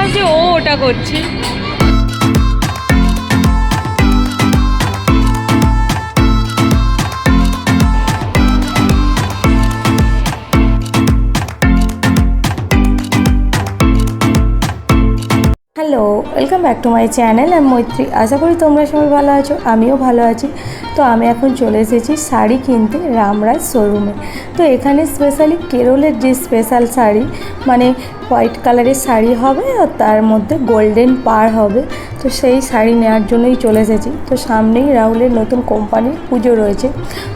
ভাবছে ও ওটা করছে। Hello welcome back to my channel আমি মৈত্রী আশা করি তোমরা সবাই ভালো আছো, আমিও ভালো আছি। তো আমি এখন চলে এসেছি শাড়ি কিনতে রামরাজ শোরুমে তো এখানে স্পেশালি কেরলের যে স্পেশাল শাড়ি মানে হোয়াইট কালারের শাড়ি হবে আর তার মধ্যে গোল্ডেন পার হবে। তো সেই শাড়ি নেওয়ার জন্যই চলে এসেছি। তো সামনেই রাহুলের নতুন কোম্পানির পুজো রয়েছে।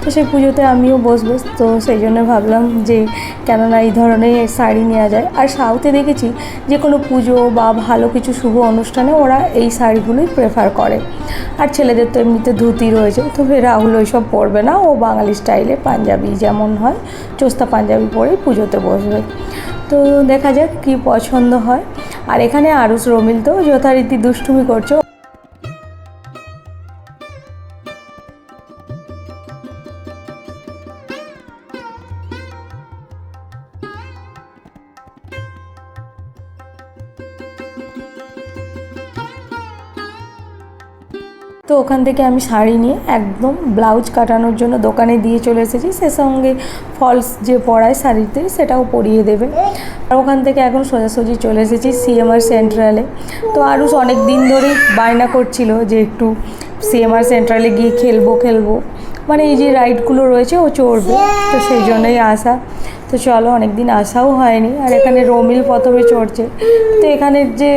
তো সেই পুজোতে আমিও বসবো। তো সেই জন্য ভাবলাম যে কেননা এই ধরনের শাড়ি নেওয়া যায়। আর সাউথে দেখেছি যে কোনো পুজো বা ভালো কিছু শুভ অনুষ্ঠানে ওরা এই শাড়িগুলোই প্রেফার করে। আর ছেলেদের তো এমনিতে ধুতি রয়েছে। তবে রাহুল ওইসব পরবে না। ও বাঙালি স্টাইলে পাঞ্জাবি যেমন হয়, চোস্তা পাঞ্জাবি পরেই পুজোতে বসবে। তো দেখা যাক কী পছন্দ হয়? আর এখানে আরুষ রমিল তো যথারীতি দুষ্টুমি করছে। তো ওখান থেকে আমি শাড়ি নিয়ে একদম ব্লাউজ কাটানোর জন্য দোকানে দিয়ে চলে এসেছি। সে সঙ্গে ফলস যে পরায় শাড়িতে সেটাও পরিয়ে দেবে। আর ওখান থেকে এখন সোজাসুজি চলে এসেছি সিএমআর সেন্ট্রালে তো আরও অনেক দিন ধরেই বায়না করছিল যে একটু সিএমআর সেন্ট্রালে গিয়ে খেলব খেলব। মানে এই যে রাইডগুলো রয়েছে ও চড়বে। তো সেই জন্যই আসা। তো চলো, অনেকদিন আসাও হয়নি, আর এখানে রোমিল প্রথমে চড়ছে। তো এখানের যে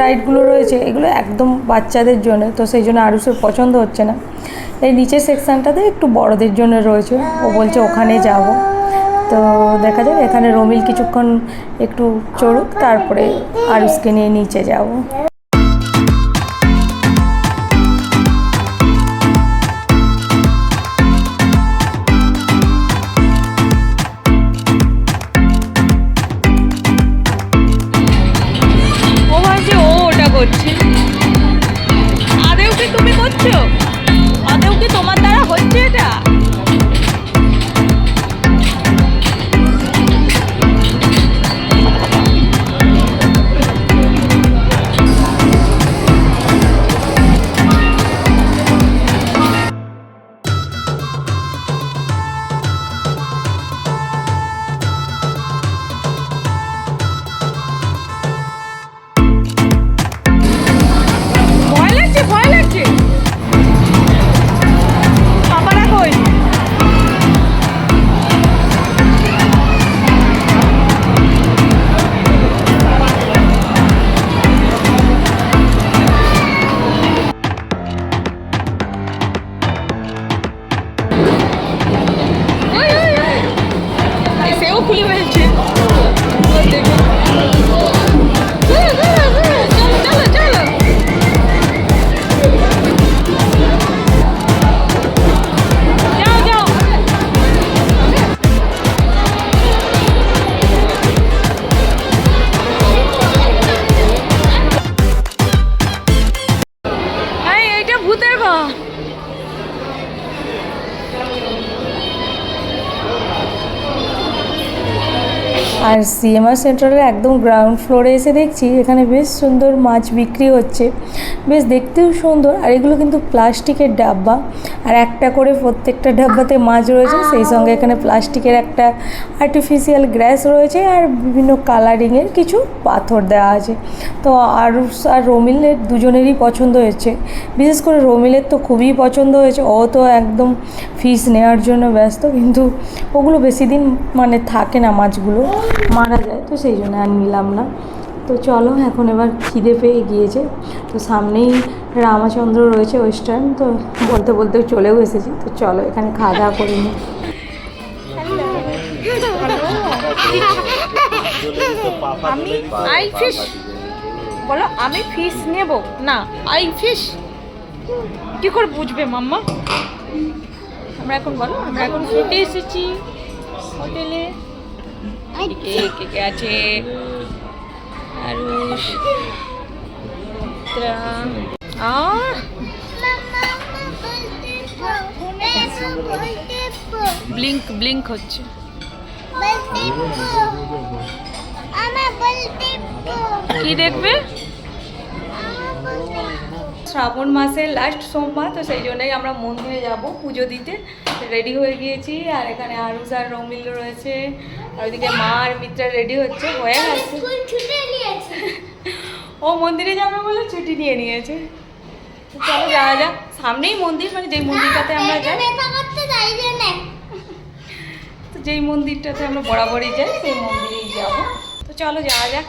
রাইডগুলো রয়েছে, এগুলো একদম বাচ্চাদের জন্য, তো সেই জন্য আরুষের পছন্দ হচ্ছে না। এই নিচের সেকশানটাতে একটু বড়দের জন্য রয়েছে, ও বলছে ওখানে যাব। তো দেখা যাক, এখানে রোমিল কিছুক্ষণ একটু চড়ুক, তারপরে আরুষকে নিয়ে নিচে যাব। করছ আর সিএমআর সেন্ট্রালের একদম গ্রাউন্ড ফ্লোরে এসে দেখছি এখানে বেশ সুন্দর মাছ বিক্রি হচ্ছে। বেশ দেখতেও সুন্দর আর এগুলো কিন্তু প্লাস্টিকের ডাব্বা। আর একটা করে প্রত্যেকটা ডাব্বাতে মাছ রয়েছে, সেই সঙ্গে এখানে প্লাস্টিকের একটা আর্টিফিশিয়াল গ্যাস রয়েছে আর বিভিন্ন কালারিংয়ের কিছু পাথর দেওয়া আছে। তো আরুষ আর রমিলের দুজনেরই পছন্দ হয়েছে। বিশেষ করে রমিলের তো খুবই পছন্দ হয়েছে, ও তো একদম ফিস নেওয়ার জন্য ব্যস্ত, কিন্তু ওগুলো বেশি দিন মানে থাকে না মাছগুলো। মারা যায়, তো সেই জন্য আর নিলাম না। তো চলো, এখন এবার খিদে পেয়ে গিয়েছে। তো সামনেই রামাচন্দ্র রয়েছে ওয়েস্টার্ন, তো বলতে বলতে চলেও এসেছি। তো চলো, এখানে খাওয়া দাওয়া করে নিই। আমি আই ফিশ। বলো, আমি ফিশ নেব? না, আই ফিশ। কি করে বুঝবে মাম্মা? আমরা এখন বলো, আমরা এখন খেতে এসেছি। হোটেলে কে কে কে আছে? আরুষ। ব্লিঙ্ক ব্লিঙ্ক হচ্ছে। কি দেখবে? শ্রাবণ মাসের লাস্ট সোমবার তো সেই জন্যই আমরা মন্দিরে যাব পুজো দিতে। রেডি হয়ে গিয়েছি আর এখানে আরুষ আর রমিল রয়েছে। আর ওইদিকে মা আর মিত্রা রেডি হচ্ছে হয়ে গেছে। ও মন্দিরে যাবে বলে ছুটি নিয়ে নিয়েছে। চলো যাওয়া যাক। সামনেই মন্দির মানে যেই মন্দিরটাতে আমরা যাই। তো যেই মন্দিরটাতে আমরা বরাবরই যাই সেই মন্দিরেই যাব। তো চলো যাওয়া যাক।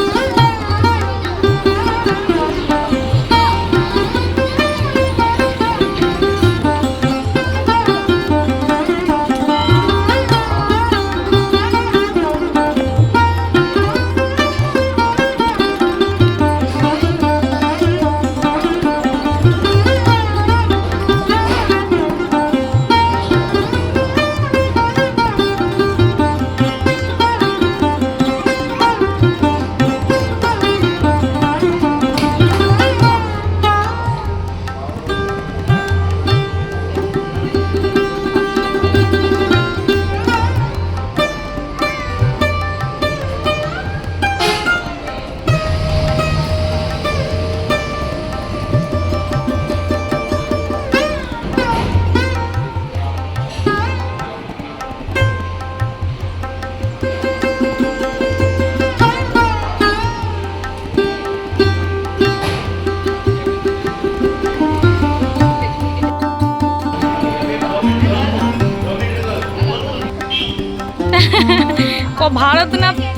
ক ভারতনাট্যম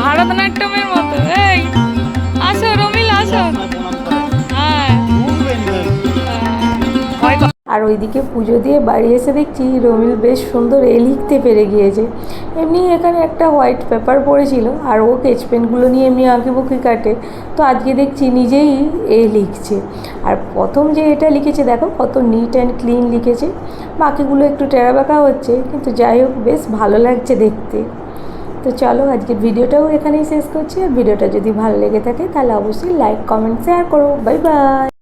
ভারতনাট্যমের মতো এই। আসো রমিল আসো। আর ওইদিকে পুজো দিয়ে বাড়ি এসে দেখছি রমিল বেশ সুন্দর এ লিখতে পেরে গিয়েছে। এমনি এখানে একটা হোয়াইট পেপার পড়েছিল আর ও স্কেচ পেনগুলো নিয়ে এমনি আঁকি বুকি কাটে। তো আজকে দেখছি নিজেই এ লিখছে। আর প্রথম যে এটা লিখেছে দেখো কত নিট অ্যান্ড ক্লিন লিখেছে। বাকিগুলো একটু টেরা বাঁকা হচ্ছে, কিন্তু যাই হোক বেশ ভালো লাগছে দেখতে। তো চলো আজকের ভিডিওটাও এখানেই শেষ করছি। আর ভিডিওটা যদি ভালো লেগে থাকে তাহলে অবশ্যই লাইক কমেন্ট শেয়ার করো। Bye bye